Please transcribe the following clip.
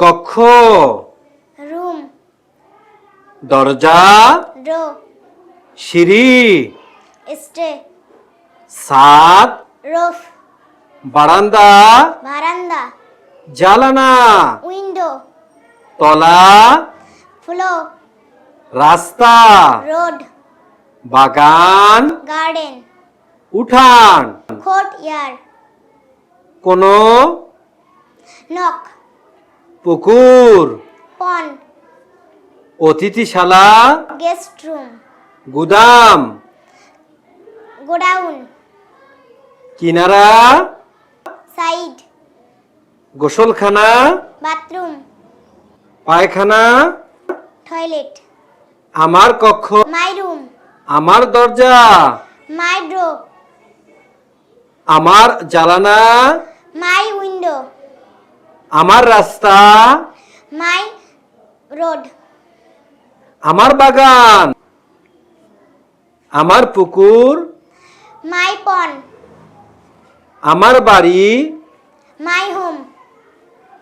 কক্ষ। রুম। দরজা। ডো সিঁড়ি। স্টে। সাত রোফ। বারান্দা। বারান্দা। জালানা উইন্ডো। তলা। ফ্লো রাস্তা। রোড। বাগান। গার্ডেন। উঠান। কোর্ট ইয়ার কোনো নক। পুকুর। অতিথিশালা। গেস্ট রুম গুদাম। গোডাউন কিনারা। সাইড গোসলখানা। বাথরুম পায়খানা। টয়লেট আমার কক্ষ। মাই রুম আমার দরজা। মাই ড্রো আমার জালানা মাই উইন্ডো আমার রাস্তা মাই রোড। আমার বাগান আমার পুকুর মাই পন। আমার বাড়ি মাই